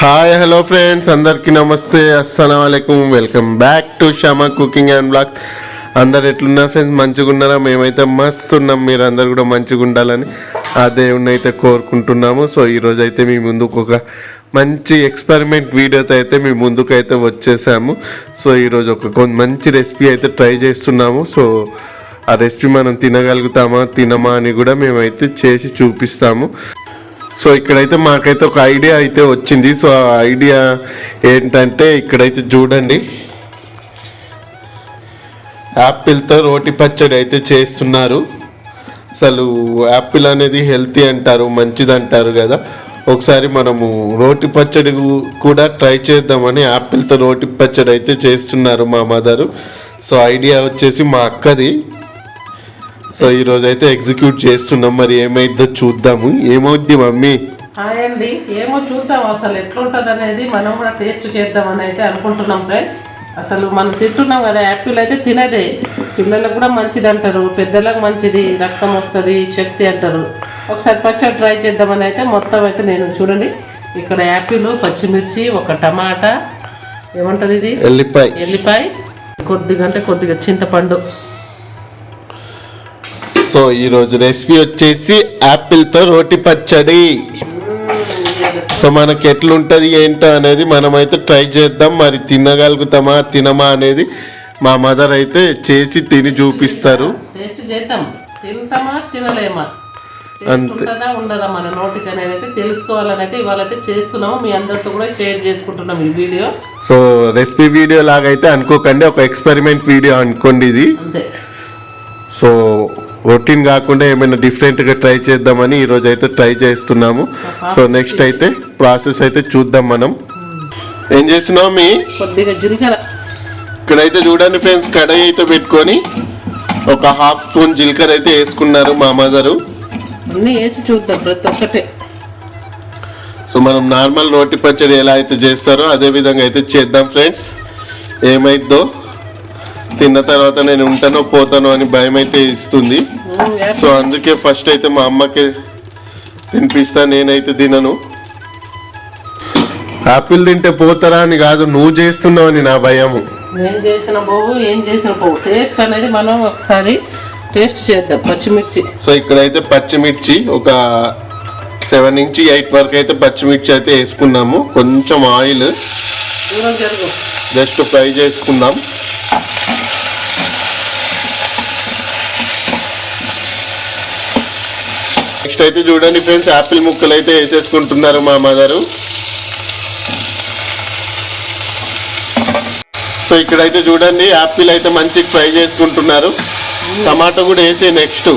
Hi hello friends అందరికీ నమస్తే అస్సలం అయికం welcome back to Shama cooking and blog అందరు ఎట్లున్నారు ఫ్రెండ్స్? మంచిగా ఉన్నారా? మేమైతే మస్తు ఉన్నాం. మీరు అందరు కూడా మంచిగా ఉండాలని ఆ దేవుణ్ణి అయితే కోరుకుంటున్నాము. సో ఈరోజు అయితే మీ ముందుకు ఒక మంచి ఎక్స్పెరిమెంట్ వీడియోతో అయితే మీ ముందుకు అయితే వచ్చేసాము. సో ఈరోజు ఒక మంచి రెసిపీ అయితే ట్రై చేస్తున్నాము. సో ఆ రెసిపీ మనం తినగలుగుతామా తినమా అని కూడా మేమైతే చేసి చూపిస్తాము. సో ఇక్కడైతే మాకైతే ఒక ఐడియా అయితే వచ్చింది. సో ఆ ఐడియా ఏంటంటే ఇక్కడైతే చూడండి. యాపిల్తో రోటి పచ్చడి అయితే చేస్తున్నారు. అసలు యాపిల్ అనేది హెల్తీ అంటారు మంచిది అంటారు కదా. ఒకసారి మనము రోటి పచ్చడి కూడా ట్రై చేద్దామని యాపిల్తో రోటి పచ్చడి అయితే చేస్తున్నారు మా మదరు. సో ఐడియా వచ్చేసి మా అక్కది. సో ఈరోజు అయితే ఎగ్జిక్యూట్ చేస్తున్నాం. మరి ఏమైందో చూద్దాము. ఏమవుద్ది మమ్మీ? హాయ్ అండి. ఏమో చూద్దాం. అసలు ఎట్లుంటుంది అనేది మనం కూడా టేస్ట్ చేద్దామని అయితే అనుకుంటున్నాం ఫ్రెండ్స్. అసలు మనం తింటున్నాం కదా యాపిల్ అయితే తినదే. పిల్లలకు కూడా మంచిది అంటారు. పెద్దలకు మంచిది. రక్తం వస్తుంది శక్తి అంటారు. ఒకసారి పచ్చడి ట్రై చేద్దామని అయితే మొత్తం అయితే నేను చూడండి. ఇక్కడ యాపిల్ పచ్చిమిర్చి ఒక టమాటా. ఏమంటారు ఇది? ఎల్లిపాయ. ఎల్లిపాయ. కొద్దిగా అంటే కొద్దిగా చింతపండు. సో ఈరోజు రెసిపీ వచ్చేసి యాపిల్తో రోటి పచ్చడి. సో మనకి ఎట్లుంటుంది ఏంటో అనేది మనమైతే ట్రై చేద్దాం. మరి తినగలుగుతామా తినమా అనేది మా మదర్ అయితే చేసి తిని చూపిస్తారు. అంతే. ఉండదా మన నోటికి అనేది అయితే తెలుసుకోవాలని అయితే ఇవాళ అయితే చేస్తున్నాము. మీ అందరితో కూడా షేర్ చేసుకుంటున్నాం ఈ వీడియో. సో రెసిపీ వీడియో లాగైతే అనుకోకండి. ఒక ఎక్స్పెరిమెంట్ వీడియో అనుకోండి ఇది. అంతే. సో రొటీన్ కాకుండా ఏమైనా డిఫరెంట్గా ట్రై చేద్దామని ఈరోజు అయితే ట్రై చేస్తున్నాము. సో నెక్స్ట్ అయితే ప్రాసెస్ అయితే చూద్దాం మనం. ఏం చేస్తున్నావు మీ? ఇక్కడైతే చూడండి ఫ్రెండ్స్ కడాయి అయితే పెట్టుకొని ఒక హాఫ్ స్పూన్ జీలకర్ర అయితే వేసుకున్నారు మా మదరు. అన్నీ వేసి చూద్దాం ప్రతి ఒక్కటే. సో మనం నార్మల్ రోటి పచ్చడి ఎలా అయితే చేస్తారో అదే విధంగా అయితే చేద్దాం ఫ్రెండ్స్. ఏమైద్దో? తిన్న తర్వాత నేను ఉంటానో పోతానో అని భయం అయితే ఇస్తుంది. సో అందుకే ఫస్ట్ అయితే మా అమ్మకి తినిపిస్తా నేనైతే తినను. ఆపిల్ తింటే పోతారా అని కాదు నువ్వు చేస్తున్నావు అని నా భయము. ఏం చేసిన పోవు ఏం చేసిన పోవు. టేస్ట్ అనేది మనం ఒకసారి టేస్ట్ చేద్దాం పచ్చిమిర్చి. సో ఇక్కడైతే పచ్చిమిర్చి ఒక సెవెన్ నుంచి ఎయిట్ వరకు అయితే పచ్చిమిర్చి అయితే వేసుకున్నాము. కొంచెం ఆయిల్. జస్ట్ ఫ్రై చేసుకుందాం. నెక్స్ట్ అయితే చూడండి ఫ్రెండ్స్ యాపిల్ ముక్కలు అయితే వేసేసుకుంటున్నారు మా మదరు. సో ఇక్కడైతే చూడండి యాపిల్ అయితే మంచి ఫ్రై చేసుకుంటున్నారు. టమాటా కూడా వేసే నెక్స్ట్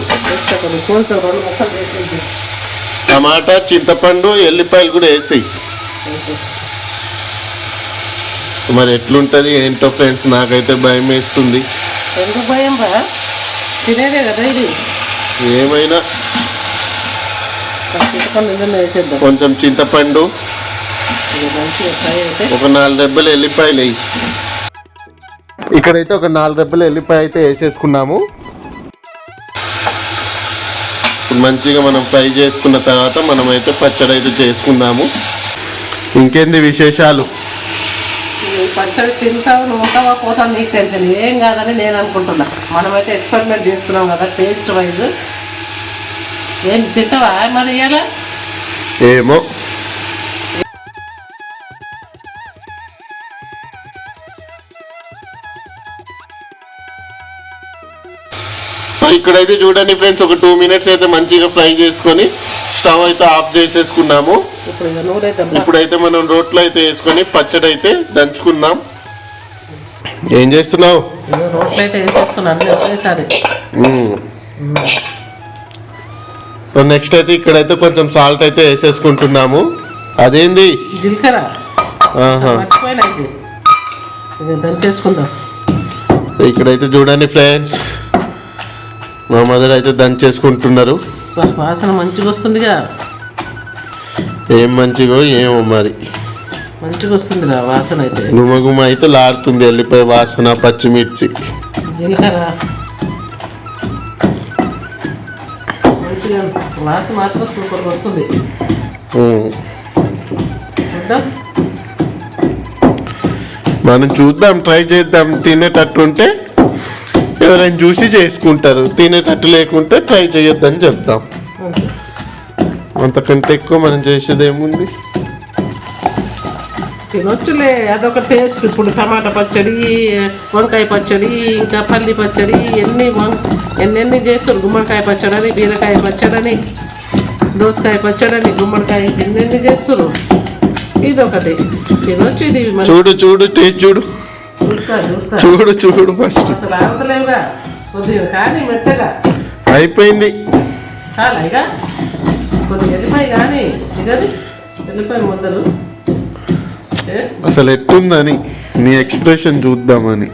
టమాటా చింతపండు ఎల్లిపాయలు కూడా వేసాయి. మరి ఎట్లుంటది ఏంటో ఫ్రెండ్స్ నాకైతే భయం వేస్తుంది. ఏమైనా కొంచెం చింతపండు. ఒక నాలుగు రెబ్బలు ఎల్లిపాయలు వేయి. ఇక్కడైతే ఒక నాలుగు రెబ్బలు ఎల్లిపాయ అయితే వేసేసుకున్నాము. ఇప్పుడు మంచిగా మనం ఫ్రై చేసుకున్న తర్వాత మనం అయితే పచ్చడి అయితే చేసుకుందాము. ఇంకేంది విశేషాలు? పచ్చడి తింటావు నువ్వు ఉంటావా పోతావు నీకు టెన్షన్. ఏం కాదని నేను అనుకుంటున్నా. మనమైతే ఎక్స్పెరిమెంట్ చేస్తున్నాం కదా టేస్ట్ వైజ్ ఏం తింటావా మరి ఇవాళ ఏమో. ఇక్కడైతే చూడండి ఫ్రెండ్స్ ఒక టూ మినిట్స్ అయితే మంచిగా ఫ్రై చేసుకొని స్టవ్ అయితే ఆఫ్ చేసేసుకున్నాము. ఇప్పుడైతే మనం రోట్లో అయితే వేసుకొని పచ్చడి అయితే దంచుకుందాం. ఏం చేస్తున్నావు? రోట్లు అయితే వేసేస్తున్నాను సో నెక్స్ట్ అయితే ఇక్కడైతే కొంచెం సాల్ట్ అయితే వేసేసుకుంటున్నాము. అదేంది? జీలకర్ర. దంచేసుకుందాం ఇక్కడైతే చూడండి ఫ్రెండ్స్ మా మదర్ అయితే దంచేసుకుంటున్నారు వాసన మంచిగా వస్తుందిగా. ఏం మంచిగో ఏమో మరి. మంచిగా వస్తుందిరా వాసన అయితే. గుమగుమ అయితే లాడుతుంది వెళ్ళిపోయి వాసన పచ్చిమిర్చి. జీలకర్ర. వాసన మాత్రం సూపర్గా వస్తుంది. చూద్దాం. మనం చూద్దాం ట్రై చేద్దాం తినేటట్టు ఉంటే ఎవరైనా చూసి చేసుకుంటారు. తినేటట్టు లేకుంటే ట్రై చేయొద్దని చెప్తాం. అంతే. అంతకంటే ఎక్కువ మనం చేసేది ఏముంది తినొచ్చులే అదొక టేస్ట్ ఇప్పుడు టమాటా పచ్చడి వంకాయ పచ్చడి ఇంకా పల్లి పచ్చడి వం ఎన్నెన్ని చేస్తారు? గుమ్మడికాయ పచ్చడని బీరకాయ పచ్చడని దోసకాయ పచ్చడని గుమ్మడికాయ ఎన్నెన్ని చేస్తారు? ఇది ఒకటి తినొచ్చు ఇది చూడు చూడు టేస్ట్ చూడు. చూడు చూడు ఫస్ట్. అసలు కొద్దిగా కానీ మెత్తగా. అయిపోయింది. చాలా ఇక కొద్దిగా కానీ ఇదది? ముద్దలు. అసలు ఎట్టుందని నీ ఎక్స్ప్రెషన్ చూద్దామని.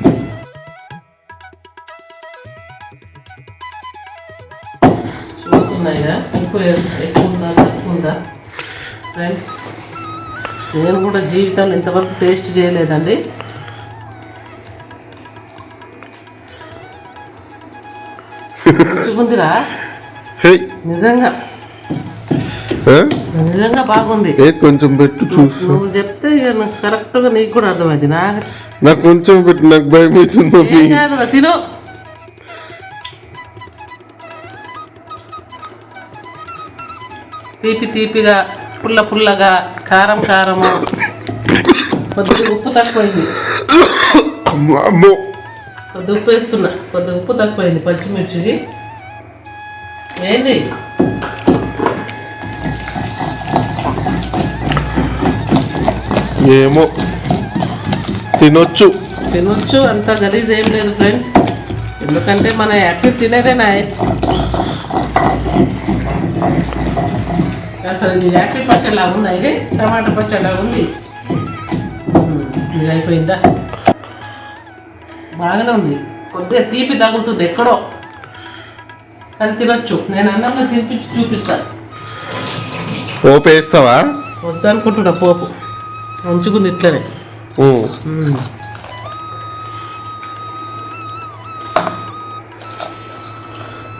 ఫ్రెండ్స్ నేను కూడా జీవితంలో ఇంతవరకు టేస్ట్ చేయలేదండి. మంచిగుందిరా హే. నిజంగా. నిజంగా బాగుంది. కొంచెం పెట్టు చూస్తా. నువ్వు చెప్తే నాకు కరెక్ట్గా నీకు కూడా అర్థమైంది. నాకు నాకు కొంచెం పెట్టు నాకు భయం అవుతుంది తిను. తీపి తీపిగా పుల్ల పుల్లగా కారం కారము. కొద్దిగా ఉప్పు తక్కువైంది. కొద్ది ఉప్పు వేస్తున్నా. కొద్ది ఉప్పు తక్కువైంది పచ్చిమిర్చికి ఏంది? ఏమో. తినొచ్చు. తినొచ్చు అంత గలీజ్ ఏం లేదు ఫ్రెండ్స్. ఎందుకంటే మన యాపిల్ తినేదేనా అసలు ఇది యాపిల్ పచ్చడిలా ఉందా? ఇది టమాటా పచ్చడిలా ఉంది. ఇది అయిపోయిందా? బాగానే ఉంది. కొద్దిగా తీపి తగులుతుంది ఎక్కడో. కానీ తినొచ్చు. నేను అన్నంలో తినిపించి చూపిస్తా. పోపు వేస్తావా వద్దనుకుంటున్నా పోపు. ఉంచుకుంది ఇట్లనే.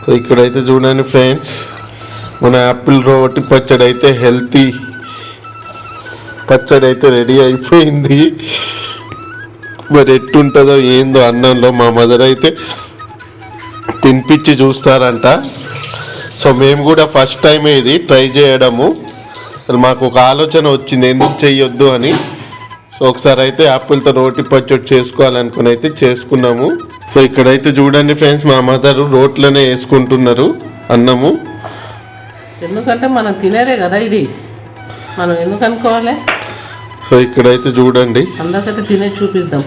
సో ఇక్కడైతే చూడండి ఫ్రెండ్స్. మన యాపిల్ రోటి పచ్చడి అయితే హెల్తీ. పచ్చడి అయితే రెడీ అయిపోయింది. మరి ఎట్టుంటుందో ఏందో అన్నంలో మా మదర్ అయితే తినిపించి చూస్తారంట. సో మేము కూడా ఫస్ట్ టైమే ఇది ట్రై చేయడము. మాకు ఒక ఆలోచన వచ్చింది ఎందుకు చెయ్యొద్దు అని. సో ఒకసారి అయితే యాపిల్తో రోటి పచ్చడి చేసుకోవాలనుకుని అయితే చేసుకున్నాము. సో ఇక్కడైతే చూడండి ఫ్రెండ్స్ మా మదర్ రోట్లోనే వేసుకుంటున్నారు అన్నము. ఎందుకంటే మనం తినేదే కదా ఇది. మనం ఎందుకు అనుకోవాలి? సో ఇక్కడైతే చూడండి. అందరికైతే తినే చూపిద్దాం.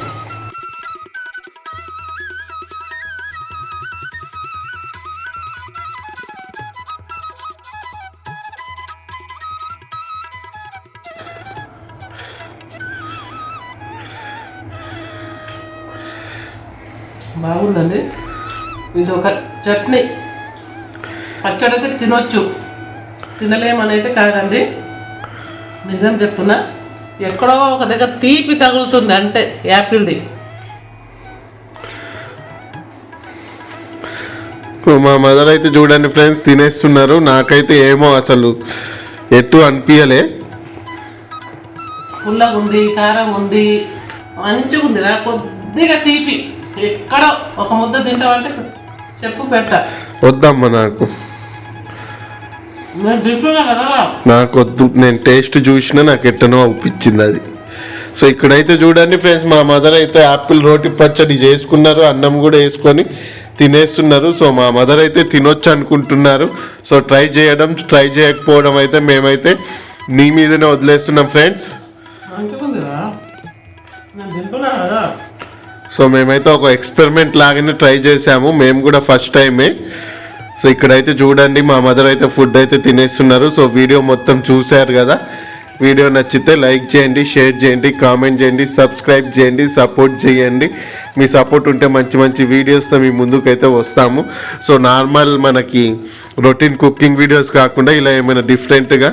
బాగుందండి. ఇది ఒక చట్నీ. పచ్చడి అయితే తినొచ్చు. తినలేమని అయితే కాదండి. నిజం చెప్తున్నా. ఎక్కడో ఒక దగ్గర తీపి తగులుతుంది అంటే యాపిల్ది. మా మదర్ అయితే చూడండి ఫ్రెండ్స్ తినేస్తున్నారు. నాకైతే ఏమో అసలు ఎటు అనిపించలే పుల్లగా ఉంది కారం ఉంది మంచిగా ఉంది రా కొద్దిగా తీపి. ఎక్కడో ఒక ముద్ద తింటామంటే చెప్పు పెట్ట వద్దమ్మా నాకు. నాకు వద్దు నేను టేస్ట్ చూసినా నాకు ఎట్టనో అనిపించింది అది. సో ఇక్కడైతే చూడండి ఫ్రెండ్స్ మా మదర్ అయితే యాపిల్ రోటి పచ్చడి చేసుకున్నారు అన్నం కూడా వేసుకొని తినేస్తున్నారు. సో మా మదర్ అయితే తినొచ్చు అనుకుంటున్నారు. సో ట్రై చేయడం ట్రై చేయకపోవడం అయితే మేమైతే నీ మీదనే వదిలేస్తున్నాం ఫ్రెండ్స్. సో మేమైతే ఒక ఎక్స్పెరిమెంట్ లాగానే ట్రై చేసాము మేము కూడా ఫస్ట్ టైమే. సో ఇక్కడైతే చూడండి మా మదర్ అయితే ఫుడ్ అయితే తినేస్తున్నారు. సో వీడియో మొత్తం చూశారు కదా? వీడియో నచ్చితే లైక్ చేయండి షేర్ చేయండి కామెంట్ చేయండి సబ్స్క్రైబ్ చేయండి సపోర్ట్ చేయండి. మీ సపోర్ట్ ఉంటే మంచి మంచి వీడియోస్తో మీ ముందుకైతే వస్తాము. సో నార్మల్ మనకి రొటీన్ కుకింగ్ వీడియోస్ కాకుండా ఇలా ఏమైనా డిఫరెంట్గా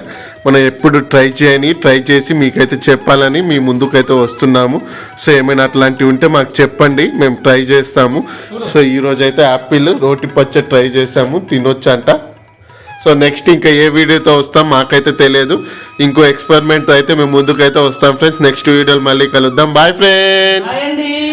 మనం ఎప్పుడు ట్రై చేయని ట్రై చేసి మీకైతే చెప్పాలని మీ ముందుకైతే వస్తున్నాము. సో ఏమైనా అట్లాంటివి ఉంటే మాకు చెప్పండి మేము ట్రై చేస్తాము. సో ఈరోజు అయితే యాపిల్ రోటి పచ్చ ట్రై చేసాము తినొచ్చు అంట సో నెక్స్ట్ ఇంకా ఏ వీడియోతో వస్తాం మాకైతే తెలియదు. ఇంకో ఎక్స్పెరిమెంట్ అయితే మేము ముందుకైతే వస్తాం ఫ్రెండ్స్ నెక్స్ట్ వీడియోలు మళ్ళీ కలుద్దాం. Bye friends